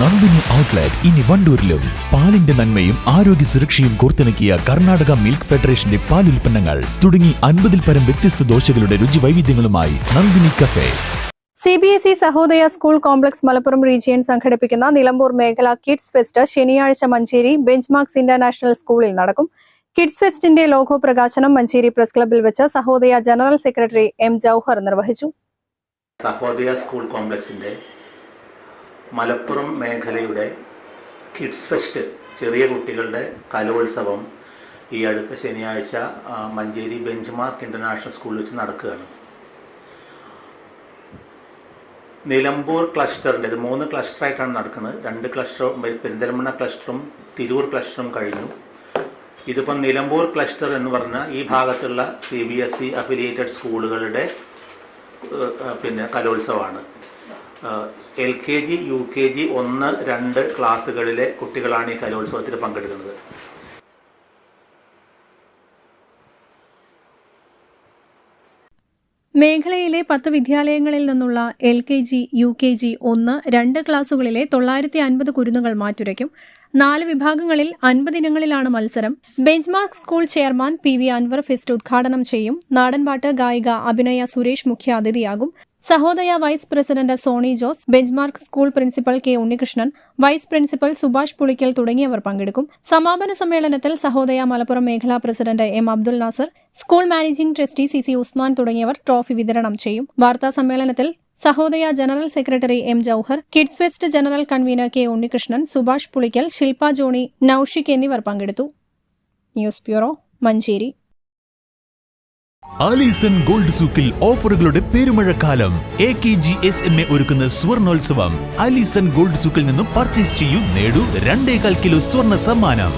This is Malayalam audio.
നന്ദിനി ഔട്ട്ലെറ്റ് ഇനി വണ്ടൂരിലും. പാലിന്റെ നന്മയും ആരോഗ്യ സുരക്ഷയും കോർത്തിണക്കിയ കർണാടക മിൽക്ക് ഫെഡറേഷന്റെ പാൽ ഉൽപ്പന്നങ്ങൾ തുടങ്ങി അൻപതിൽ പരം വ്യത്യസ്ത ദോശകളുടെ രുചി വൈവിധ്യങ്ങളുമായി Nandini cafe. C B S E Sahodaya school complex Malappuram region സംഘടിപ്പിക്കുന്ന നിലമ്പൂർ മേഖല കിഡ്സ് ഫെസ്റ്റ് ശനിയാഴ്ച മഞ്ചേരി ബെഞ്ച് മാർക്സ് ഇന്റർനാഷണൽ സ്കൂളിൽ നടക്കും. കിഡ്സ് ഫെസ്റ്റിന്റെ ലോഗോ പ്രകാശനം മഞ്ചേരി പ്രസ് ക്ലബ്ബിൽ വെച്ച് Sahodaya general secretary M Jauhar നിർവഹിച്ചു. സഹോദയ സ്കൂൾ കോംപ്ലക്സിന്റെ മലപ്പുറം മേഖലയുടെ കിഡ്സ് ഫെസ്റ്റ് ചെറിയ കുട്ടികളുടെ കലോത്സവം ഈ അടുത്ത ശനിയാഴ്ച മഞ്ചേരി ബെഞ്ച് മാർക്ക് ഇന്റർനാഷണൽ സ്കൂളിൽ വെച്ച് നടക്കുകയാണ്. നിലമ്പൂർ ക്ലസ്റ്ററിന്റെ ഇത് മൂന്ന് ക്ലസ്റ്ററായിട്ടാണ് നടക്കുന്നത്. രണ്ട് ക്ലസ്റ്ററും പെരിന്തൽമണ്ണ ക്ലസ്റ്ററും തിരൂർ ക്ലസ്റ്ററും കഴിഞ്ഞു. ഇതിപ്പം നിലമ്പൂർ ക്ലസ്റ്റർ എന്ന് പറഞ്ഞാൽ ഈ ഭാഗത്തുള്ള C B S E affiliated സ്കൂളുകളുടെ പിന്നെ കലോത്സവമാണ്. L K G U K G ഒന്ന് രണ്ട് ക്ലാസ്സുകളിലെ കുട്ടികളാണ് ഈ കലോത്സവത്തിൽ പങ്കെടുക്കുന്നത്. മേഖലയിലെ പത്ത് വിദ്യാലയങ്ങളിൽ നിന്നുള്ള L K G U K G ഒന്ന് രണ്ട് ക്ലാസുകളിലെ തൊള്ളായിരത്തി അൻപത് കുരുന്നുകൾ മാറ്റുരയ്ക്കും നാല് വിഭാഗങ്ങളിൽ അൻപതിനങ്ങളിലാണ് മത്സരം. Benchmark school chairman P V Anvar fest ഉദ്ഘാടനം ചെയ്യും. നാടൻപാട്ട് ഗായിക അഭിനയ സുരേഷ് മുഖ്യ അതിഥിയാകും. Sahodaya vice president Soni Jose benchmark school principal K Unnikrishnan vice principal Subhash Pulikkal തുടങ്ങിയവർ പങ്കെടുക്കും. സമാപന സമ്മേളനത്തിൽ സഹോദയ മലപ്പുറം മേഖലാ president M Abdul Nasar school managing trustee C C Usman തുടങ്ങിയവർ ട്രോഫി വിതരണം ചെയ്യും. വാർത്താ സമ്മേളനത്തിൽ Sahodaya general secretary M Jouhar kids fest general convener K Unnikrishnan Subhash Pulikkal Shilpa Johny Noushik എന്നിവർ പങ്കെടുത്തു. News bureau Manjeri. Alison gold സൂക്കിൽ ഓഫറുകളുടെ പെരുമഴക്കാലം. A K G S M A ഒരുക്കുന്ന സ്വർണോത്സവം. ആലീസൺ ഗോൾഡ് സൂക്കിൽ നിന്നും പർച്ചേസ് ചെയ്യൂ നേടൂ രണ്ടേകാൽ കിലോ സ്വർണ സമ്മാനം.